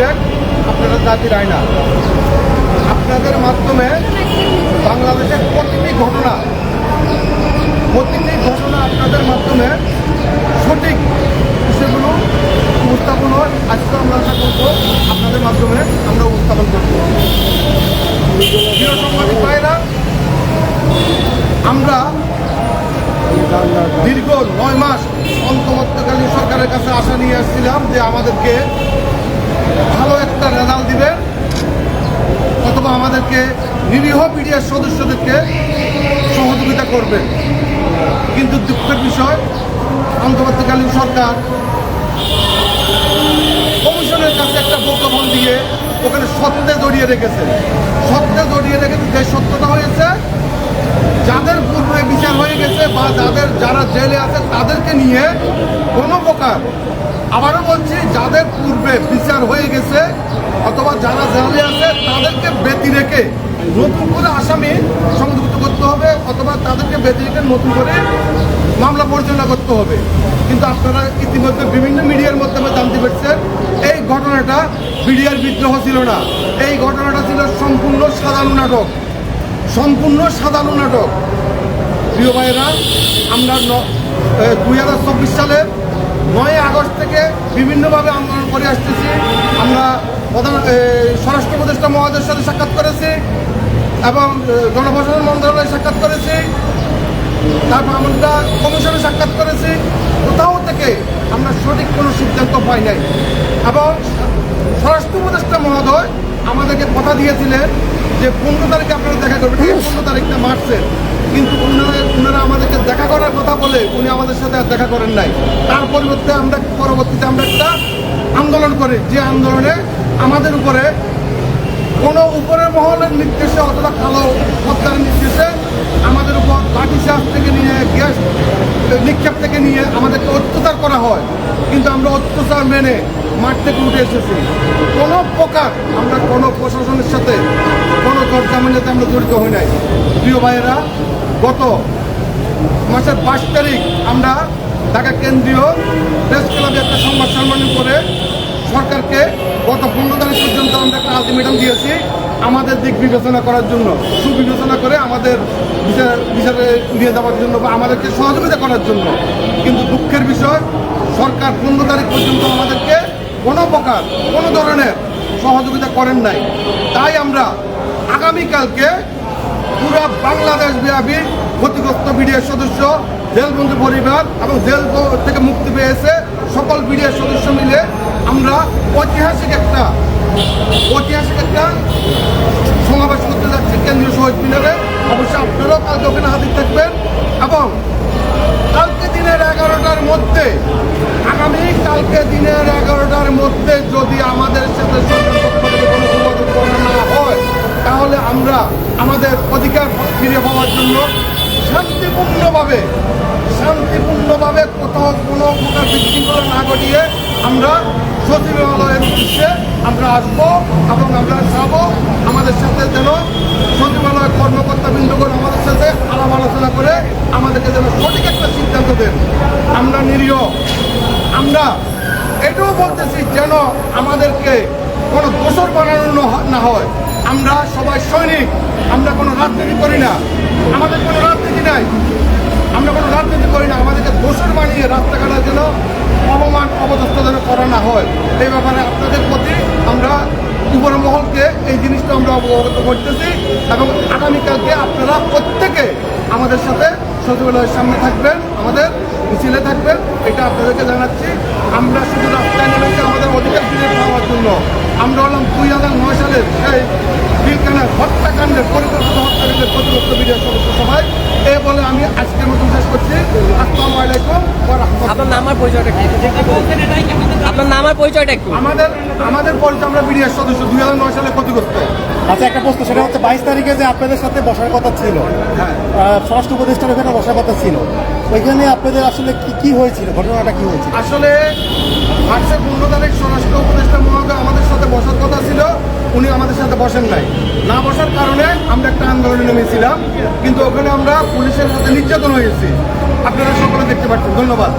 বিবেক আপনারা জাতির আয়না আপনাদের মাধ্যমে বাংলাদেশের প্রতিটি ঘটনা প্রতিটি ঘটনা আপনাদের মাধ্যমে সঠিক বিষয়গুলো উপস্থাপন হয়। আজকে আমরা আশা করব আপনাদের মাধ্যমে আমরা উপস্থাপন করব। আমরা দীর্ঘ নয় মাস অন্তর্বর্তীকালীন সরকারের কাছে আশা নিয়ে আসছিলাম যে আমাদেরকে ভালো একটা রেজাল্ট দিবে। অথবা আমাদেরকে নিরীহ পিডিএর সদস্যদেরকে সহযোগিতা করবে। কিন্তু দুঃখের বিষয়, অন্তর্বর্তীকালীন সরকার কমিশনের কাছে একটা প্রজ্ঞাপন দিয়ে ওখানে সত্যে জড়িয়ে রেখেছে। সত্যে জড়িয়ে রেখেছে যে সত্যতা হয়েছে যাদের পূর্বে বিচার হয়ে গেছে বা যাদের যারা জেলে আছে তাদেরকে নিয়ে কোনো প্রকার, আবারও বলছি, যাদের পূর্বে বিচার হয়ে গেছে অথবা যারা জেলে আছে তাদেরকে ব্যতি রেখে নতুন করে আসামি সংযুক্ত করতে হবে অথবা তাদেরকে ব্যতি রেখে নতুন করে মামলা পরিচালনা করতে হবে। কিন্তু আপনারা ইতিমধ্যে বিভিন্ন মিডিয়ার মাধ্যমে জানতে পারছেন, এই ঘটনাটা বিডিআর বিদ্রোহ ছিল না। এই ঘটনাটা ছিল সম্পূর্ণ সাধারণ নাটক। সম্পূর্ণ সাধারণ নাটক। প্রিয় ভাইয়েরা, আমরা দুই হাজার চব্বিশ সালের নয় আগস্ট থেকে বিভিন্নভাবে আন্দোলন করে আসতেছি। আমরা প্রধান স্বরাষ্ট্র উপদেষ্টা মহোদয়ের সাথে সাক্ষাৎ করেছি এবং জনপ্রশাসন মন্ত্রণালয়ে সাক্ষাৎ করেছি। তারপর আমরা কমিশনে সাক্ষাৎ করেছি। কোথাও থেকে আমরা সঠিক কোনো সিদ্ধান্ত পাই নাই। এবং স্বরাষ্ট্র উপদেষ্টা মহোদয় আমাদেরকে কথা দিয়েছিলেন যে পনেরো তারিখে আপনারা দেখা করবেন আছে? পনেরো তারিখটা মার্চের। কিন্তু ওনারা ওনারা আমাদেরকে দেখা করার কথা বলে উনি আমাদের সাথে আর দেখা করেন নাই। তার পরিবর্তে আমরা পরবর্তীতে আমরা একটা আন্দোলন করি যে আন্দোলনে আমাদের উপরে কোনো উপরের মহলের নির্দেশে অথবা কালো হত্যার নির্দেশে আমাদের উপর লাঠিচার্জ থেকে নিয়ে গ্যাস নিক্ষেপ থেকে নিয়ে আমাদেরকে করা হয়, কিন্তু আমরা অত্যাচার মেনে মাঠ থেকে উঠে এসেছি। কোনো প্রকার আমরা কোনো প্রশাসনের সাথে, কোনো দরজামিনাতে আমরা জড়িত হই নাই। প্রিয় ভাইয়েরা, গত মাসের পাঁচ তারিখ আমরা ঢাকা কেন্দ্রীয় প্রেস ক্লাবে একটা সংবাদ সম্মেলন করে সরকারকে গত পনেরো তারিখ পর্যন্ত আমরা একটা আলটিমেটাম দিয়েছি। আমাদের দিক বিবেচনা করার জন্য, সুবিবেচনা করে আমাদের বিচার বিচারে নিয়ে যাওয়ার জন্য বা আমাদেরকে সহযোগিতা করার জন্য। কিন্তু দুঃখের বিষয়, সরকার পনেরো তারিখ পর্যন্ত আমাদেরকে কোনো প্রকার, কোনো ধরনের সহযোগিতা করেন নাই। তাই আমরা আগামীকালকে পুরো বাংলাদেশ ব্যাপী ক্ষতিগ্রস্ত বিডিএর সদস্য, জেলবন্দি পরিবার এবং জেল থেকে মুক্তি পেয়েছে সকল বিডিএর সদস্য মিলে আমরা ঐতিহাসিক একটা ঐতিহাসিক একটা সমাবেশ করতে যাচ্ছি কেন্দ্রীয় শহীদ মিনারে। অবশ্যই আপনারাও কালকে ওখানে হাজির থাকবেন। এবং কালকে দিনের এগারোটার মধ্যে, আগামী কালকে দিনের এগারোটার মধ্যে যদি আমাদের সাথে কোনো না হয়, তাহলে আমরা আমাদের অধিকার ফিরে পাওয়ার জন্য শান্তিপূর্ণভাবে শান্তিপূর্ণভাবে কোথাও কোনো প্রকার বিশৃঙ্খলা না ঘটিয়ে আমরা সচিবালয়ের উদ্দেশ্যে আমরা আসব এবং আমরা যাব আমাদের সাথে যেন সচিবালয়ের কর্মকর্তা বৃন্দগণ আমাদের সাথে আলাপ আলোচনা করে আমাদেরকে যেন সঠিক একটা সিদ্ধান্ত দেন। আমরা নিরীহ। আমরা এটাও বলতেছি যেন আমাদেরকে কোনো দোষর বানানো না হয়- আমরা সবাই সৈনিক। আমরা কোনো রাজনীতি করি না। আমাদের কোনো রাজনীতি নাই। আমরা কোনো রাজনীতি করি না। আমাদেরকে দোষর বানিয়ে রাস্তাঘাটের অবদস্থ যেন করা না হয়, এই ব্যাপারে আপনাদের প্রতি আমরা উপর মহলকে এই জিনিসটা আমরা অবগত করতেছি এবং আগামীকালকে আপনারা প্রত্যেকে আমাদের সাথে সচিবালয়ের সামনে থাকবেন, আমাদের মিছিলে থাকবেন, এটা আপনাদেরকে জানাচ্ছি। আমরা শুধু রাস্তায় নেমেছি আমাদের অধিকার ফিরে পাওয়ার জন্য। আমরা হলাম দুই হাজার নয় সালের সেই বিলকানের হত্যাকাণ্ডের পরিকল্পিত হত্যাকাণ্ডের প্রতিপক্ষ বিডিআর সদস্য সভায়। এ বলে আমি শেষ করছি। আসসালামু আলাইকুম আপনার নাম আর পরিচয়টা কি? আপনার নাম আর পরিচয়টা একটু আমাদের আমাদের পরিচয় আমরা বিডিআর সদস্য দুই হাজার নয় সালে ক্ষতিগ্রস্ত। আচ্ছা একটা প্রশ্ন সেটা হচ্ছে বাইশ তারিখে যে আপনাদের সাথে বসার কথা ছিল হ্যাঁ। স্বরাষ্ট্র উপদেষ্টার ওখানে বসার কথা ছিল ওইখানে আপনাদের আসলে কি কি হয়েছিল? ঘটনাটা কি হয়েছিল? আসলে মার্চের পনেরো তারিখ স্বরাষ্ট্র উপদেষ্টা মহোদয় আমাদের সাথে বসার কথা ছিল উনি আমাদের সাথে বসেন নাই। না বসার কারণে আমরা একটা আন্দোলনে নেমেছিলাম। কিন্তু ওখানে আমরা পুলিশের হাতে নির্যাতন হয়েছি আপনারা সকলে দেখতে পাচ্ছেন। ধন্যবাদ।